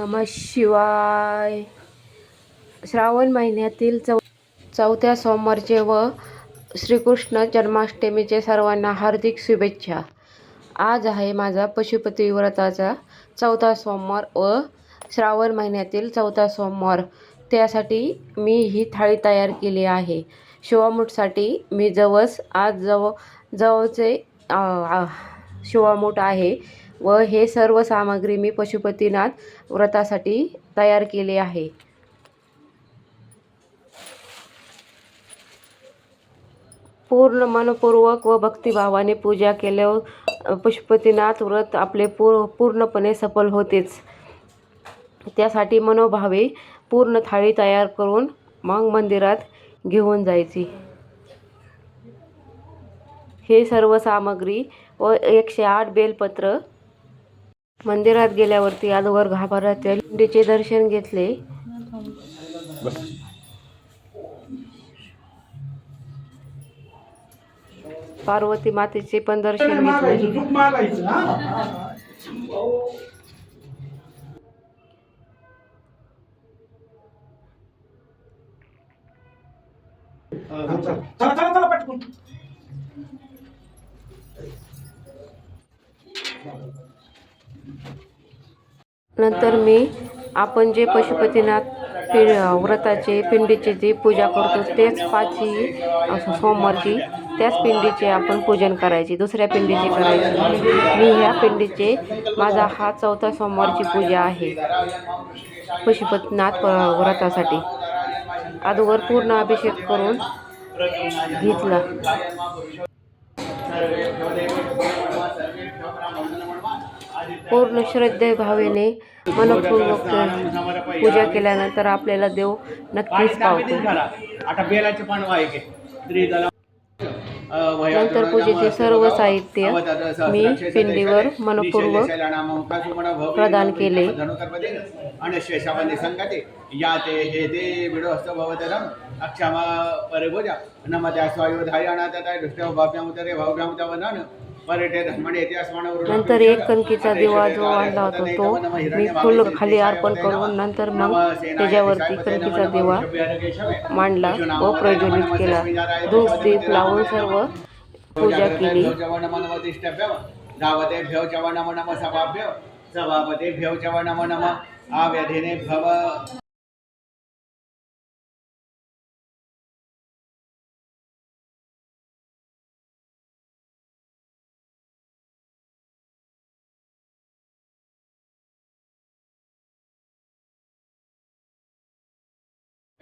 नमः शिवाय. श्रावण महिन्यातील चौ चौथ्या सोमवारचे व श्रीकृष्ण जन्माष्टमीचे सर्वांना हार्दिक शुभेच्छा. आज आहे माझा पशुपती व्रताचा चौथा सोमवार व श्रावण महिन्यातील चौथा सोमवार. त्यासाठी मी ही थाळी तयार केली आहे. शिवामूठसाठी मी जवस आज जव जवळचे शिवामूठ आहे. व हे सर्व सामग्री मी पशुपतीनाथ व्रतासाठी तयार केले आहे. पूर्ण मनपूर्वक व भक्तिभावाने पूजा केल्यावर पशुपतीनाथ व्रत आपले पूर पूर्णपणे सफल होतेच. त्यासाठी मनोभावे पूर्ण थाळी तयार करून मग मंदिरात घेऊन जायची. हे सर्व सामग्री व एकशे आठ बेलपत्र मंदिरात गेल्यावरती अगोदर गाभाऱ्याच्या लिंडीचे दर्शन घेतले. पार्वती मातेचे पण दर्शन घेतले. दूध मागायचं चला चला चला पटकून. नंतर मी आपण जे पशुपतीनाथ पि व्रताचे पिंडीची जी पूजा करतो तेच पाचही सोमवारची त्याच पिंडीचे आपण पूजन करायची दुसऱ्या पिंडीची करायची. मी ह्या पिंडीचे माझा हा चौथा सोमवारची पूजा आहे पशुपतीनाथ व्रतासाठी. अगोदर पूर्ण अभिषेक करून घेतला. पूर्ण श्रद्धे भावेने मनपूर्वक पूजा केल्यानंतर आपल्याला देव नक्कीच पावतो. नंतर पूजेचे सर्व साहित्य मी पिंडीवर मनपूर्वक प्रदान केले. हे अक्षमा परिभुजा. नमत्या स्वायुधाय अनाथताय दृष्ट भाव्यामुतरे भाव्यामुतवनन पर्यटे धर्मणे इतिहास नंतर एक कणकीचा दिवा जो आणला होता तो मी फुल खाली अर्पण करून नंतर मग त्याच्यावरती कणकीचा दिवा मांडला व प्रज्वलित केला. धूप दीप लावून सर्व पूजा केली. धावते भ्यव चव नम नम सभाभ्य नम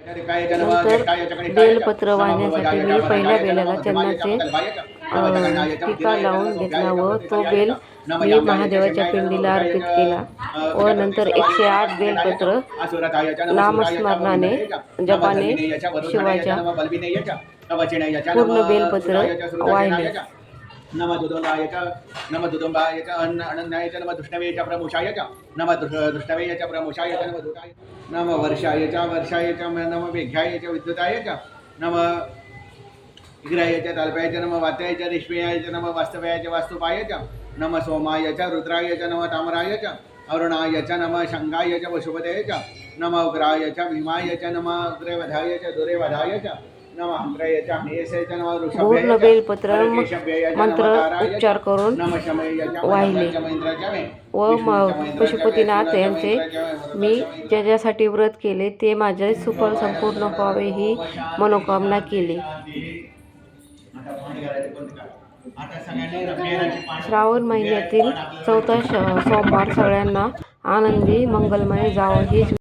नंतर बेलपत्र वाहण्यासाठी मी पहिल्या बेलाला चंदनाचे टीका लावून घेतला व तो बेल मी महादेवाच्या पिंडीला अर्पित केला. व नंतर एकशे आठ बेलपत्र नामस्मरणाने जपाने शिवाच्या पूर्ण बेलपत्र वाहिले नम दुदोंगाय च नम दुदोंगाय च अन्न अनन्याय च नम दुष्टवे च प्रमुषाय च नम दृष- च प्रमुषाय च नम दुताय नम वर्षाय च वर्षाय च नम मेघ्याय च विद्युताय च नम विग्रहाय च तल्पाय च नम वात्याय च रेश्मयाय च नम वास्तव्याय च वास्तुपाय च नम सोमाय च रुद्राय च नम तामराय च अरुणाय च नम शङ्गाय च वशुपतये च नम उग्राय च भीमाय च नम उग्रवधाय च दुरेवधाय च पूर्ण बेलपत्र मंत्र उच्चार करून वाहिले. व पशुपतीनाथ यांचे मी ज्याच्यासाठी व्रत केले ते माझे सुफल संपूर्ण व्हावे ही मनोकामना केली. श्रावण महिन्यातील चौथा सोमवार सगळ्यांना आनंदी मंगलमय जावं. हीच